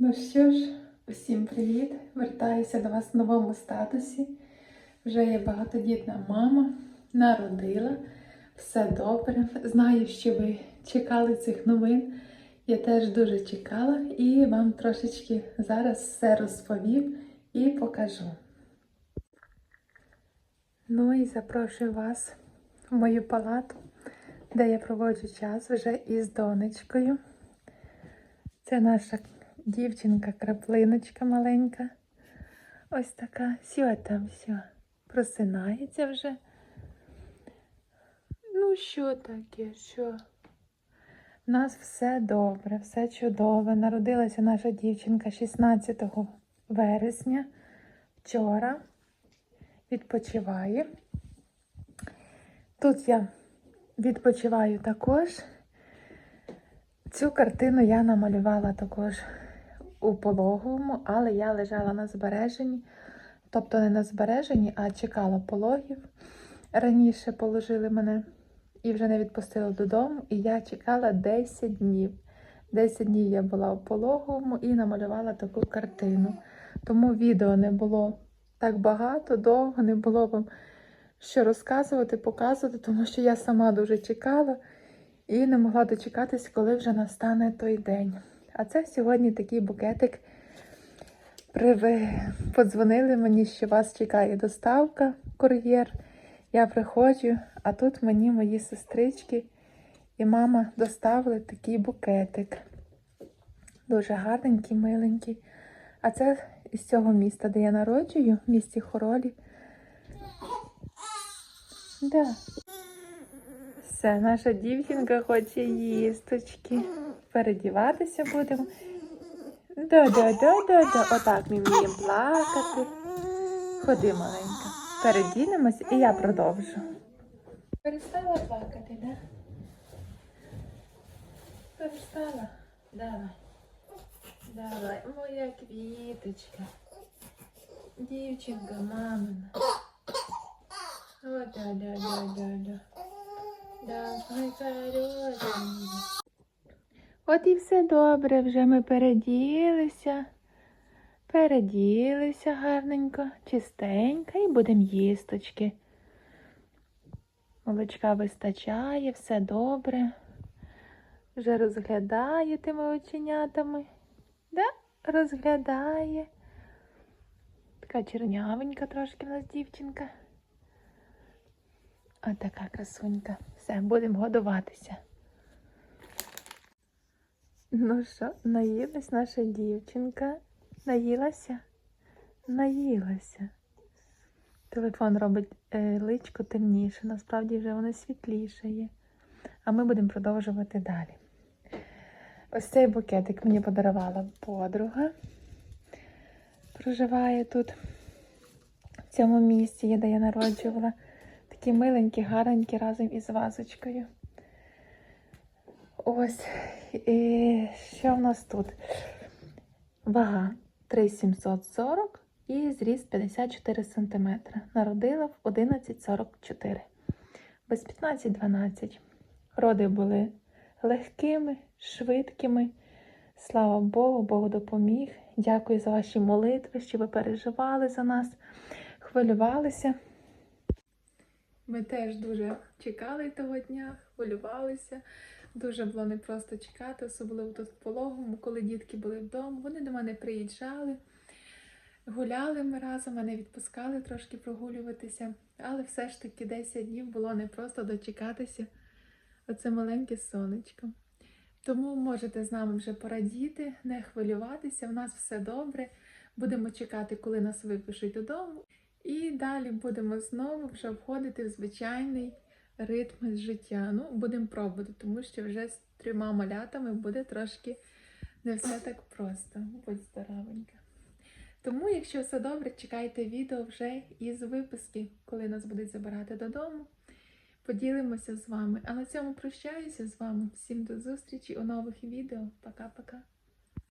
Ну що ж, усім привіт! Вертаюся до вас в новому статусі. Вже є багатодітна мама, народила, все добре. Знаю, що ви чекали цих новин. Я теж дуже чекала і вам трошечки зараз все розповім і покажу. Ну і запрошую вас в мою палату, де я проводжу час вже із донечкою. Це наша дівчинка краплиночка маленька. Ось така. Сьо там, все. Просинається вже. Ну, що таке? Що? У нас все добре, все чудове. Народилася наша дівчинка 16 вересня. Вчора відпочиває. Тут я відпочиваю також. Цю картину я намалювала також у пологовому, але я лежала на збереженні. Тобто не на збереженні, а чекала пологів. Раніше положили мене і вже не відпустили додому. І я чекала 10 днів. 10 днів я була у пологовому і намалювала таку картину. Тому відео не було так багато, довго не було вам що розказувати, показувати, тому що я сама дуже чекала і не могла дочекатись, коли вже настане той день. А це сьогодні такий букетик. Приви... Подзвонили мені, що вас чекає доставка, кур'єр. Я приходжу, а тут мені мої сестрички і мама доставили такий букетик. Дуже гарненький, миленький. А це із цього міста, де я народжую, в місті Хоролі. Да. Все, наша дівчинка хоче їсточки. Передіватися будемо. Да-да-да-да-да. Отак ми вміємо плакати. Ходи, маленька. Передінемось і я продовжу. Перестала плакати, да? Перестала? Давай. Давай, моя квіточка. Дівчинка, мамина. О, да-да-да-да-да. Давай, хорошенька. От і все добре, вже ми переділися. Переділися гарненько, чистенько і будемо їсточки. Молочка вистачає, все добре. Вже розглядає тими оченятами. Да, розглядає. Така чернявенька трошки в нас дівчинка. Ось така красунька. Все, будемо годуватися. Ну що, наїлась наша дівчинка? Наїлася? Наїлася. Телефон робить е, личко темніше, насправді вже воно світліше є. А ми будемо продовжувати далі. Ось цей букетик мені подарувала подруга. Проживає тут, в цьому місці, де я народжувала. Такі миленькі, гарненькі разом із вазочкою. Ось. І що в нас тут? Вага 3740 і зріст 54 см. Народила в 11,44. Без 15-12. Роди були легкими, швидкими. Слава Богу, Бог допоміг. Дякую за ваші молитви, що ви переживали за нас, хвилювалися. Ми теж дуже чекали того дня, хвилювалися. Дуже було непросто чекати, особливо тут в пологому, коли дітки були вдома. Вони до мене приїжджали, гуляли ми разом, мене відпускали трошки прогулюватися. Але все ж таки 10 днів було непросто дочекатися оце маленьке сонечко. Тому можете з нами вже порадіти, не хвилюватися. В нас все добре. Будемо чекати, коли нас випишуть додому. І далі будемо знову вже входити в звичайний ритм життя. Ну, будемо пробувати, тому що вже з трьома малятами буде трошки не все так просто. Будь здоровенька. Тому, якщо все добре, чекайте відео вже із виписки, коли нас будуть забирати додому. Поділимося з вами. А на цьому прощаюся з вами. Всім до зустрічі у нових відео. Пока-пока.